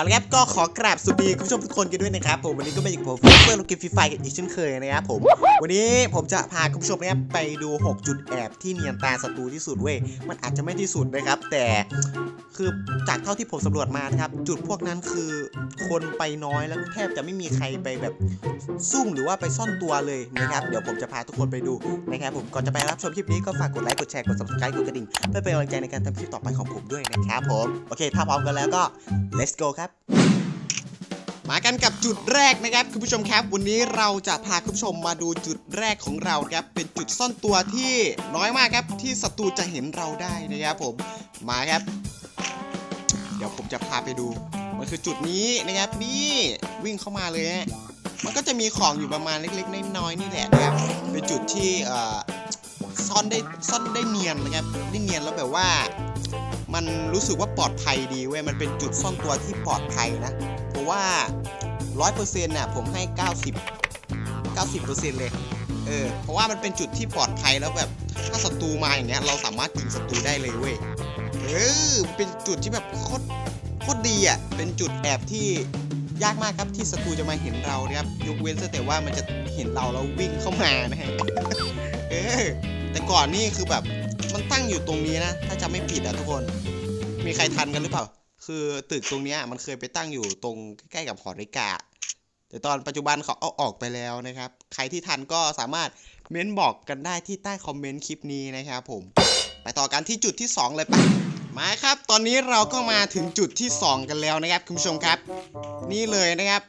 เอาละครับก็ขอกราบสวัสดีคุณผู้ชมทุกคนกันด้วยนะครับผมวันนี้ก็มาอยู่กับผมเฟิร์นลูกเกมฟรีไฟกันอีกเช่นเคยนะครับผมวันนี้ผมจะพาคุณผู้ชมนะครับไปดู 6 จุดแอบที่เนียนตาศัตรูที่สุดเว้ยมันอาจจะไม่ที่สุดนะครับ แต่คือจากเท่าที่ผมสำรวจมานะครับ จุดพวกนั้นคือคนไปน้อยแล้วแทบจะไม่มีใครไปแบบซุ่มหรือว่าไปซ่อนตัวเลยนะครับเดี๋ยวผมจะพาทุกคนไปดูนะครับผมก่อนจะไปรับชมคลิปนี้ก็ฝากกดไลค์กดแชร์กด subscribe กดกระดิ่งเพื่อเป็นกำลังใจในการทำคลิปต่อไปของผมด้วยนะครับผมโอเค ถ้าพร้อมกันแล้วก็ let's go ครับมากันกับจุดแรกนะครับคุณผู้ชมครับ วันนี้เราจะพาคุณผู้ชมมาดูจุดแรกของเราครับเป็นจุดซ่อนตัวที่น้อยมากครับที่ศัตรูจะเห็นเราได้นะครับผมมาครับ เดี๋ยวผมจะพาไปดูมันคือจุดนี้นะครับนี่วิ่งเข้ามาเลยฮะมันก็จะมีของอยู่ประมาณเล็กๆน้อยๆนี่แหละนะครับเป็นจุดที่ซ่อนได้ซ่อนได้เนียนนะครับได้เนียนแล้วแบบว่า มันรู้สึกว่าปลอดภัยดีเว้ย มันเป็นจุดซ่อนตัวที่ปลอดภัยนะเพราะว่าร้อยเปอร์เซ็นต์น่ะผมให้ 90 90เปอร์เซ็นต์เลย เออ เพราะว่ามันเป็นจุดที่ปลอดภัยแล้วแบบ ถ้าศัตรูมาอย่างเงี้ย เราสามารถยิงศัตรูได้เลยเว้ย เออ เป็นจุดที่แบบโคตรโคตรดีอะ เป็นจุดแอบที่ยากมากครับที่ศัตรูจะมาเห็นเรานะครับ ยกเว้นแต่ว่ามันจะเห็นเราแล้ววิ่งเข้ามานะฮะ เออ แต่ก่อนนี่คือแบบ มันตั้งอยู่ตรงนี้นะ ถ้าจำไม่ผิดอะทุกคน มีใครทันกันหรือเปล่า คือตึกตรงเนี้ยมันเคยไปตั้งอยู่ตรงใกล้ๆกับหอนาฬิกา แต่ตอนปัจจุบันเขาเอาออกไปแล้วนะครับ ใครที่ทันก็สามารถเม้นบอกกันได้ที่ใต้คอมเมนต์คลิปนี้นะครับผม ไปต่อกันที่จุดที่ 2 เลยปะมาครับ ตอนนี้เราก็มาถึงจุดที่ 2 กันแล้วนะครับคุณผู้ชมครับ นี่เลยนะครับ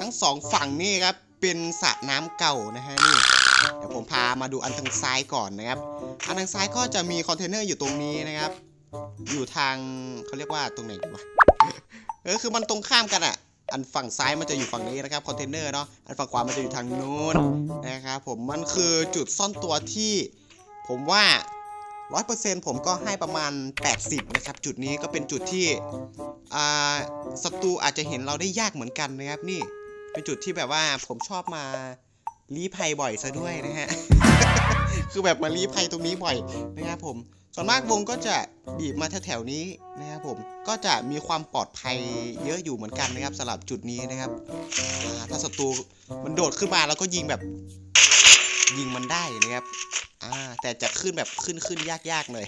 ทั้งสองฝั่งนี่ครับเป็นสระน้ำเก่านะฮะนี่ มามาดูอันทางซ้ายก่อนนะครับ อันทางซ้ายก็จะมีคอนเทนเนอร์อยู่ตรงนี้นะครับ อยู่ทางเขาเรียกว่าตรงไหนดีวะเออคือมันตรงข้ามกันอะอันฝั่งซ้ายมันจะอยู่ฝั่งนี้นะครับคอนเทนเนอร์เนาะอันฝั่งขวามันจะอยู่ทางนู้นนะครับผมมันคือจุดซ่อนตัวที่ ผมว่า100%ผมก็ให้ประมาณ 80 นะครับ จุดนี้ก็เป็นจุดที่อ่าศัตรูอาจจะเห็นเราได้ยากเหมือนกันนะครับนี่ เป็นจุดที่แบบว่าผมชอบมาลี้ภัยบ่อยซะด้วยนะฮะ คือแบบมาลี้ภัยตรงนี้บ่อยนะครับผมส่วนมากวงก็จะบีบมาแถวๆนี้นะครับผมก็จะมีความปลอดภัยเยอะอยู่เหมือนกันนะครับสำหรับจุดนี้นะครับถ้าศัตรูมันโดดขึ้นมาแล้วก็ยิงแบบยิงมันได้นะครับอ่าแต่จะขึ้นแบบขึ้นขึ้นยากๆเลย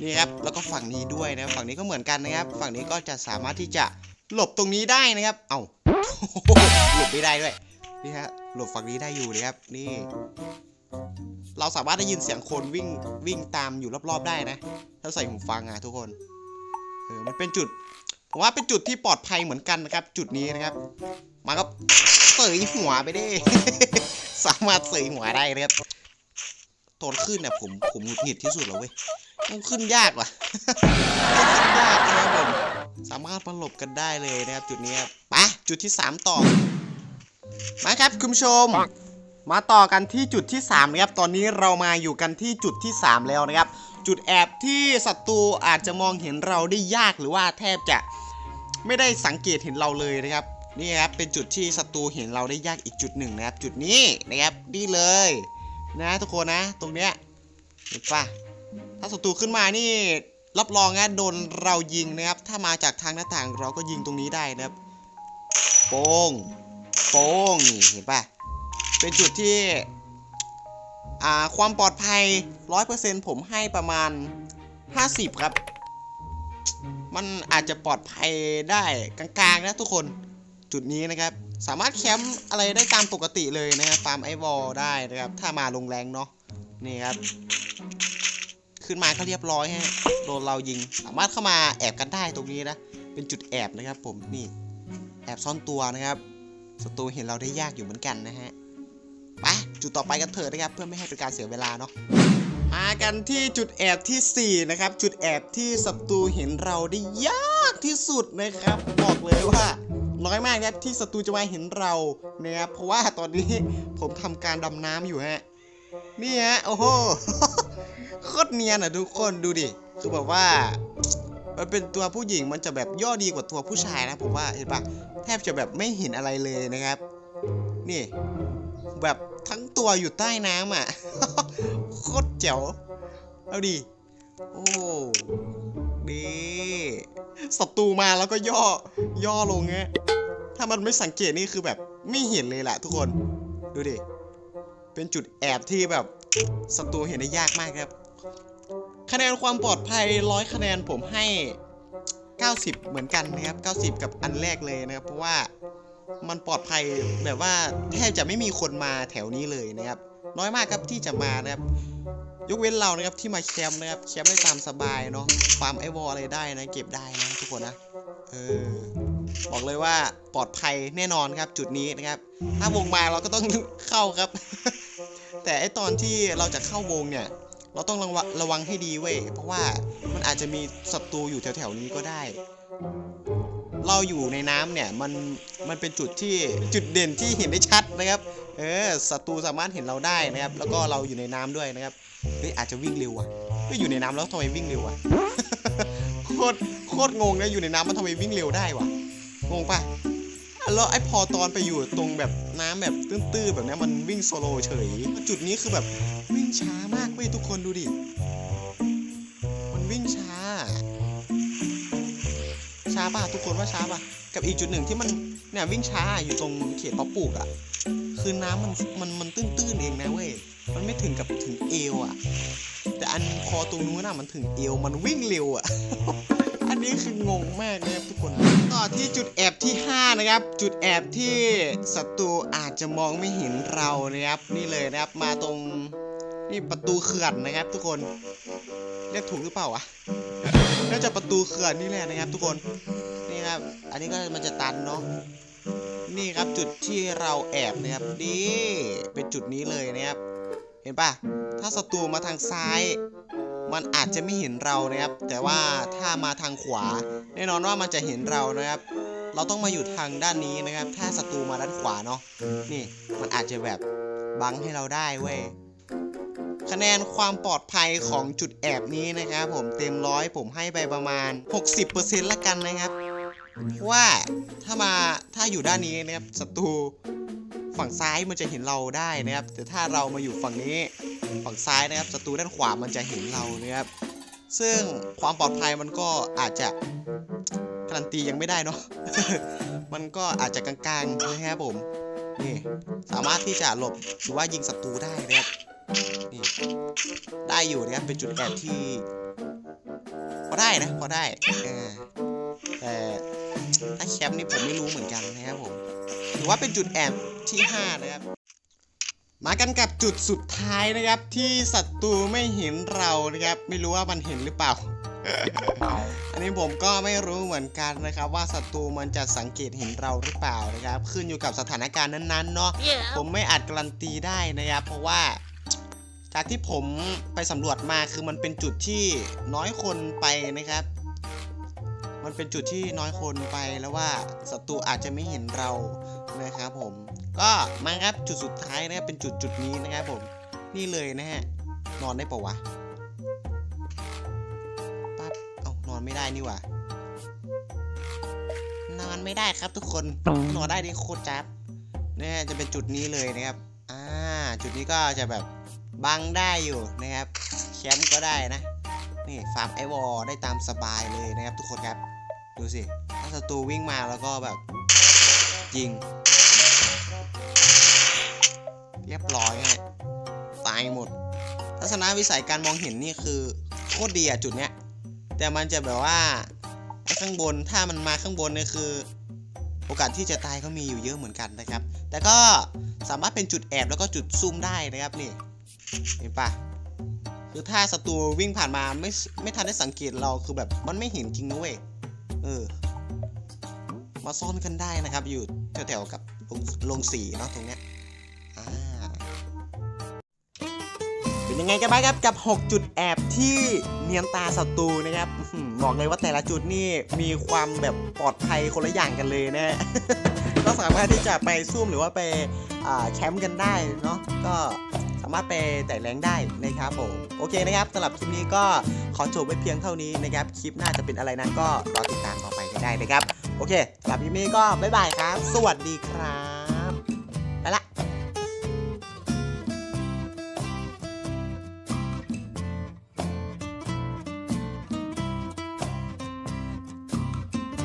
นี่ครับแล้วก็ฝั่งนี้ด้วยนะฝั่งนี้ก็เหมือนกันนะครับ ฝั่งนี้ก็จะสามารถที่จะหลบตรงนี้ได้นะครับ เอ้าหลบไม่ได้ด้วยนี่ฮะ หลบฝั่งนี้ได้อยู่นะครับ นี่ เราสามารถได้ยินเสียงคนวิ่งวิ่งตามอยู่รอบๆได้นะ ถ้าใส่หูฟังอะทุกคน เออ มันเป็นจุด ผมว่าเป็นจุดที่ปลอดภัยเหมือนกันนะครับ จุดนี้นะครับ มาครับเสยหัวไปได้ สามารถเสยหัวได้นะครับตอนขึ้นเนี่ยผมผมหงุดหงิดที่สุดแล้วเว้ยมันขึ้นยากว่ะขึ้นยากนะครับผมสามารถมาหลบกันได้เลยนะครับจุดนี้ครับไปจุดที่ 3 ต่อ มาครับคุณผู้ชม มาต่อกันที่จุดที่3นะครับตอนนี้เรามาอยู่กันที่จุดที่ 3 แล้วนะครับ จุดแอบที่ศัตรูอาจจะมองเห็นเราได้ยากหรือว่าแทบจะไม่ได้สังเกตเห็นเราเลยนะครับนี่ครับเป็นจุดที่ศัตรูเห็นเราได้ยากอีกจุดหนึ่งนะครับ จุดนี้นะครับนี่เลย นะทุกคนนะ ตรงเนี้ยเห็นปะถ้าศัตรูขึ้นมานี่รับรองนะโดนเรายิงนะครับ ถ้ามาจากทางหน้าต่างเราก็ยิงตรงนี้ได้นะครับโป้ง โป้งนี่เห็นปะเป็นจุดที่อ่าความปลอดภัย 100%ผมให้ประมาณ 50 ครับ มันอาจจะปลอดภัยได้กลางๆนะทุกคนจุดนี้นะครับ สามารถแคมป์อะไรได้ตามปกติเลยนะครับฟาร์มไอวอลได้นะครับ ถ้ามาลงแรงเนาะนี่ครับ ขึ้นมาก็เรียบร้อยฮะโดนเรายิง สามารถเข้ามาแอบกันได้ตรงนี้นะ เป็นจุดแอบนะครับผมนี่แอบซ่อนตัวนะครับ ศัตรูเห็นเราได้ยากอยู่เหมือนกันนะฮะไปจุดต่อไปกันเถอะนะครับ เพื่อไม่ให้เป็นการเสียเวลาเนาะมากันที่จุดแอบทีสี่ 4 นะครับ จุดแอบที่ศัตรูเห็นเราได้ยากที่สุดนะครับ บอกเลยว่าน้อยมากนะครับที่ศัตรูจะมาเห็นเรานะครับเพราะว่าตอนนี้ผมทำการดำน้ำอยู่ฮะนี่ฮะโอ้โหโคตรเนียนอะทุกคนดูดิคือแบบว่า มันเป็นตัวผู้หญิงมันจะแบบย่อดีกว่าตัวผู้ชายนะผมว่าเห็นปะแทบจะแบบไม่เห็นอะไรเลยนะครับ นี่ แบบทั้งตัวอยู่ใต้น้ำอะโคตรเจ๋วเอาดิโอ้ดีศัตรูมาแล้วก็ย่อย่อลงเงี้ยถ้ามันไม่สังเกตนี่คือแบบไม่เห็นเลยแหละทุกคน ดูดิ เป็นจุดแอบที่แบบศัตรูเห็นได้ยากมากครับ คะแนนความปลอดภัยร้อยคะแนนผมให้ 90 เหมือนกันนะครับ 90 กับอันแรกเลยนะครับ เพราะว่ามันปลอดภัยแบบว่าแทบจะไม่มีคนมาแถวนี้เลยนะครับ น้อยมากครับที่จะมานะครับ ยกเว้นเรานะครับที่มาแคมป์นะครับแคมป์ได้ตามสบายเนาะฟาร์มไอวอลอะไรได้นะ เก็บได้นะทุกคนนะเออบอกเลยว่าปลอดภัยแน่นอนครับจุดนี้นะครับ ถ้าวงมาเราก็ต้องเข้าครับ แต่ไอตอนที่เราจะเข้าวงเนี่ย เราต้องระวังระวังให้ดีเว้ย เพราะว่ามันอาจจะมีศัตรูอยู่แถวๆนี้ก็ได้ เราอยู่ในน้ำเนี่ยมันมันเป็นจุดที่จุดเด่นที่เห็นได้ชัดนะครับ เออศัตรูสามารถเห็นเราได้นะครับ แล้วก็เราอยู่ในน้ำด้วยนะครับ เฮ้ยอาจจะวิ่งเร็วอะเฮ้ยอยู่ในน้ำแล้วทำไมวิ่งเร็วอะ โคตรโคตรงงนะอยู่ในน้ำมันทำไมวิ่งเร็วได้วะ งงปะ แล้วไอ้พอตอนไปอยู่ตรงแบบน้ำแบบตื้นๆแบบนี้มันวิ่งโซโลเฉย จุดนี้คือแบบวิ่งช้ามากเว้ยทุกคนดูดิ มันวิ่งช้า ช้าป่ะทุกคนว่าช้าป่ะ กับอีกจุดหนึ่งที่มันเนี่ยวิ่งช้าอยู่ตรงเขตเพาะปลูกอะ่ะ คือน้ำมันมันมันตื้นๆเองนะเว้ย มันไม่ถึงกับถึงเอวอะ่ะ แต่อันพอตรงนู้นน่ะมันถึงเอวมันวิ่งเร็วอะ่ะ อันนี้คืองงมากนะครับทุกคน ต่อที่จุดแอบที่ 5 นะครับ จุดแอบที่ศัตรูอาจจะมองไม่เห็นเรานะครับ นี่เลยนะครับมาตรงนี่ประตูเขื่อนนะครับ ทุกคนเรียกถูกหรือเปล่าวะน่าจะประตูเขื่อนนี่แหละนะครับ ทุกคนนี่ครับ อันนี้ก็มันจะตันเนาะนี่ครับจุดที่เราแอบนะครับนี่เป็นจุดนี้เลยนะครับ เห็นปะถ้าศัตรูมาทางซ้าย มันอาจจะไม่เห็นเรานะครับ แต่ว่าถ้ามาทางขวา แน่นอนว่ามันจะเห็นเรานะครับ เราต้องมาอยู่ทางด้านนี้นะครับ ถ้าศัตรูมาด้านขวาเนาะนี่มันอาจจะแบบบังให้เราได้เว้ยคะแนนความปลอดภัยของจุดแอบนี้นะครับผมเต็มร้อยผมให้ไปประมาณ 60%ละกันนะครับเพราะว่าถ้ามาถ้าอยู่ด้านนี้นะครับศัตรู ฝั่งซ้ายมันจะเห็นเราได้นะครับ แต่ถ้าเรามาอยู่ฝั่งนี้ฝั่งซ้ายนะครับศัตรูด้านขวามันจะเห็นเรานะครับ ซึ่งความปลอดภัยมันก็อาจจะการันตียังไม่ได้เนาะมันก็อาจจะกลางๆนะครับผมนี่สามารถที่จะหลบหรือว่ายิงศัตรูได้นะครับนี่ได้อยู่นะครับเป็นจุดแอบที่พอได้นะพอได้แต่ถ้าแคมป์นี่ผมไม่รู้เหมือนกันนะครับผม ถือว่าเป็นจุดแอบที่ 5 นะครับ มากันกับจุดสุดท้ายนะครับ ที่ศัตรูไม่เห็นเรานะครับ ไม่รู้ว่ามันเห็นหรือเปล่า อันนี้ผมก็ไม่รู้เหมือนกันนะครับ ว่าศัตรูมันจะสังเกตเห็นเราหรือเปล่านะครับ ขึ้นอยู่กับสถานการณ์นั้นๆเนาะผมไม่อาจการันตีได้นะครับ เพราะว่าจากที่ผมไปสำรวจมาคือมันเป็นจุดที่น้อยคนไปนะครับ มันเป็นจุดที่น้อยคนไปแล้วว่าศัตรูอาจจะไม่เห็นเรานะครับผม ก็มาครับจุดสุดท้ายนะครับเป็นจุดจุดนี้นะครับผมนี่เลยนะฮะนอนได้ปะวะปั๊บเอานอนไม่ได้นี่ว่านอนไม่ได้ครับทุกคนนอนได้นี่โคตรจับเนี่ยจะเป็นจุดนี้เลยนะครับอ่าจุดนี้ก็จะแบบบังได้อยู่นะครับแคมป์ก็ได้นะนี่ฟาร์มไอวอลได้ตามสบายเลยนะครับทุกคนครับ ดูสิ ถ้าศัตรูวิ่งมาแล้วก็แบบยิง เรียบร้อยฮะตายหมด ทัศนวิสัยการมองเห็นนี่คือโคตรดีอะจุดเนี้ย แต่มันจะแบบว่าข้างบนถ้ามันมาข้างบนเนี่ยคือ โอกาสที่จะตายก็มีอยู่เยอะเหมือนกันนะครับ แต่ก็สามารถเป็นจุดแอบแล้วก็จุดซุ่มได้นะครับนี่เห็นปะคือถ้าศัตรูวิ่งผ่านมาไม่ไม่ทันได้สังเกตเราคือแบบมันไม่เห็นจริงนะเว้ย เออ มาซ่อนกันได้นะครับ อยู่แถวๆกับลงงสีเนาะตรงเนี้ยอ่าเป็นยังไงกันบ้างครับกับ 6 จุดแอบที่เนียนตาศัตรูนะครับบอกเลยว่าแต่ละจุดนี่มีความแบบปลอดภัยคนละอย่างกันเลยนะก็สามารถที่จะไปซุ่มหรือว่าไปแคมป์กันได้เนาะก็ สามารถไปแต่แรงได้นะครับผมโอเคนะครับสำหรับคลิปนี้ก็ขอจบไว้เพียงเท่านี้นะครับคลิปหน้าจะเป็นอะไรนั้นก็รอติดตามต่อไปกันได้นะครับ โอเคสำหรับคลิปนี้ก็บ๊ายบายครับ สวัสดีครับ